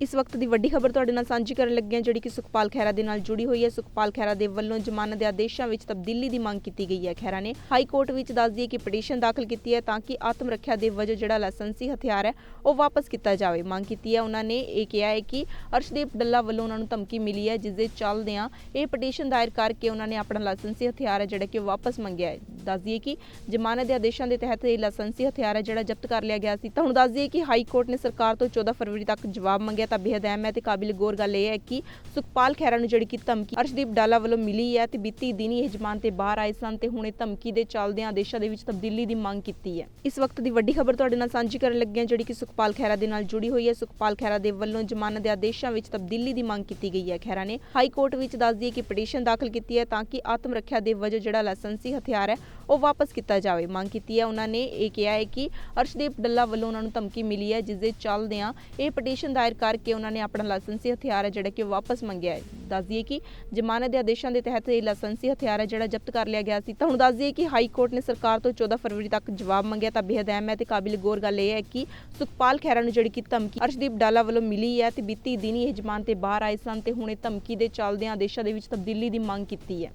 ਇਸ ਵਕਤ ਦੀ ਵੱਡੀ ਖਬਰ ਤੁਹਾਡੇ ਨਾਲ ਸਾਂਝੀ ਕਰਨ ਲੱਗੇ ਹਾਂ, ਜਿਹੜੀ ਕਿ ਸੁਖਪਾਲ ਖਹਿਰਾ ਦੇ ਨਾਲ ਜੁੜੀ ਹੋਈ ਹੈ। ਸੁਖਪਾਲ ਖਹਿਰਾ ਦੇ ਵੱਲੋਂ ਜ਼ਮਾਨਤ ਦੇ ਆਦੇਸ਼ਾਂ ਵਿੱਚ ਤਬਦੀਲੀ ਦੀ ਮੰਗ ਕੀਤੀ ਗਈ ਹੈ। ਖਹਿਰਾ ਨੇ ਹਾਈ ਕੋਰਟ ਵਿੱਚ ਦੱਸ ਦਈਏ ਕਿ ਪਟੀਸ਼ਨ ਦਾਖਲ ਕੀਤੀ ਹੈ ਤਾਂ ਕਿ ਆਤਮ ਰੱਖਿਆ ਦੇ ਵਜੋਂ ਜਿਹੜਾ ਲਾਇਸੈਂਸੀ ਹਥਿਆਰ ਹੈ, ਉਹ ਵਾਪਸ ਕੀਤਾ ਜਾਵੇ। ਮੰਗ ਕੀਤੀ ਹੈ। ਉਹਨਾਂ ਨੇ ਇਹ ਕਿਹਾ ਹੈ ਕਿ ਅਰਸ਼ਦੀਪ ਡੱਲਾ ਵੱਲੋਂ ਉਹਨਾਂ ਨੂੰ ਧਮਕੀ ਮਿਲੀ ਹੈ, ਜਿਸ ਦੇ ਚੱਲਦਿਆਂ ਇਹ ਪਟੀਸ਼ਨ ਦਾਇਰ ਕਰਕੇ ਉਹਨਾਂ ਨੇ ਆਪਣਾ ਲਾਇਸੈਂਸੀ ਹਥਿਆਰ ਹੈ ਜਿਹੜਾ ਕਿ ਵਾਪਸ ਮੰਗਿਆ ਹੈ। ਦੱਸ ਦਈਏ ਕਿ ਜ਼ਮਾਨਤ ਦੇ ਆਦੇਸ਼ਾਂ ਦੇ ਤਹਿਤ ਇਹ ਲਾਇਸੈਂਸੀ ਹਥਿਆਰ ਹੈ ਜਿਹੜਾ ਜ਼ਬਤ ਕਰ ਲਿਆ ਗਿਆ ਸੀ। ਤਾਂ ਦੱਸ ਦਈਏ ਕਿ ਹਾਈ ਕੋਰਟ ਨੇ ਸਰਕਾਰ ਤੋਂ 14 ਫਰਵਰੀ ਤੱਕ ਜਵਾਬ ਮੰਗਿਆ ਤਾਂ ਬੇहद ਅਹਿਮ ਹੈ ਤੇ ਕਾਬਿਲ ਗੌਰ ਗੱਲ ਇਹ ਹੈ ਕਿ ਸੁਖਪਾਲ ਖਹਿਰਾ ਨੂੰ ਜਿਹੜੀ ਕਿ ਧਮਕੀ ਅਰਸ਼ਦੀਪ ਡਾਲਾ ਵੱਲੋਂ ਮਿਲੀ ਹੈ ਤੇ ਬੀਤੀ ਦਿਨੀ ਇਹ ਜ਼ਮਾਨ ਤੇ ਬਾਹਰ ਆਏ ਸਨ ਤੇ ਹੁਣ ਇਹ ਧਮਕੀ ਦੇ ਚੱਲਦਿਆਂ ਆਦੇਸ਼ਾਂ ਦੇ ਵਿੱਚ ਤਬਦੀਲੀ ਦੀ ਮੰਗ ਕੀਤੀ ਹੈ। ਇਸ ਵਕਤ ਦੀ ਵੱਡੀ ਖਬਰ ਤੁਹਾਡੇ ਨਾਲ ਸਾਂਝੀ ਕਰਨ ਲੱਗੇ ਹਾਂ ਜਿਹੜੀ ਕਿ ਸੁਖਪਾਲ ਖਹਿਰਾ ਦੇ ਨਾਲ ਜੁੜੀ ਹੋਈ ਹੈ। ਸੁਖਪਾਲ ਖਹਿਰਾ ਦੇ ਵੱਲੋਂ ਜ਼ਮਾਨਤ ਦੇ ਆਦੇਸ਼ਾਂ ਵਿੱਚ ਤਬਦੀਲੀ ਦੀ ਮੰਗ ਕੀਤੀ ਗਈ ਹੈ। ਖਹਿਰਾ ਨੇ ਹਾਈ ਕੋਰਟ ਵਿੱਚ ਦੱਸ ਦਈਏ ਕਿ ਪਟੀਸ਼ਨ ਦਾਖਲ ਕੀਤੀ ਹੈ ਤਾਂ ਕਿ ਆਤਮ ਰੱਖਿਆ ਦੇ ਵਜੋਂ ਜਿਹੜਾ ਲਾਇਸੈਂਸੀ ਹਥਿਆਰ ਹੈ ਉਹ ਵਾਪਸ ਕੀਤਾ ਜਾਵੇ। ਮੰਗ ਕੀਤੀ ਹੈ, ਉਹਨਾਂ ਨੇ ਇਹ ਕਿਹਾ ਹੈ ਕਿ ਅਰਸ਼ਦੀਪ ਡੱਲਾ ਵੱਲੋਂ ਉਹਨਾਂ ਨੂੰ ਧਮਕੀ ਮਿਲੀ ਹੈ, ਜਿਸ ਦੇ ਚੱਲਦਿਆਂ ਇਹ ਪਟੀਸ਼ਨ ਦਾਇਰ ਕਰਕੇ ਉਹਨਾਂ ਨੇ ਆਪਣਾ ਲਾਇਸੈਂਸੀ ਹਥਿਆਰ ਹੈ, ਜਿਹੜਾ ਕਿ ਉਹ ਵਾਪਸ ਮੰਗਿਆ ਹੈ। ਦੱਸ ਦਈਏ ਕਿ ਜ਼ਮਾਨਤ ਦੇ ਆਦੇਸ਼ਾਂ ਦੇ ਤਹਿਤ ਇਹ ਲਾਇਸੈਂਸੀ ਹਥਿਆਰ ਹੈ, ਜਿਹੜਾ ਜ਼ਬਤ ਕਰ ਲਿਆ ਗਿਆ ਸੀ। ਤਾਂ ਹੁਣ ਦੱਸ ਦਈਏ ਕਿ ਹਾਈ ਕੋਰਟ ਨੇ ਸਰਕਾਰ ਤੋਂ 14 ਫਰਵਰੀ ਤੱਕ ਜਵਾਬ ਮੰਗਿਆ, ਤਾਂ ਬੇहद ਅਹਿਮ ਹੈ ਤੇ ਕਾਬਿਲ ਗੌਰ ਗੱਲ ਇਹ ਹੈ ਕਿ ਸੁਖਪਾਲ ਖਹਿਰਾ ਨੂੰ ਜਿਹੜੀ ਕਿ ਧਮਕੀ ਅਰਸ਼ਦੀਪ ਡਾਲਾ ਵੱਲੋਂ ਮਿਲੀ ਹੈ ਤੇ ਬੀਤੀ ਦਿਨੀ ਇਹ ਜ਼ਮਾਨਤ ਤੇ ਬਾਹਰ ਆਏ ਸਨ ਤੇ ਹੁਣ ਇਹ ਧਮਕੀ ਦੇ ਚੱਲਦਿਆਂ ਆਦੇਸ਼ਾਂ ਦੇ ਵਿੱਚ ਤਬਦੀਲੀ ਦੀ ਮੰਗ ਕੀਤੀ ਹੈ।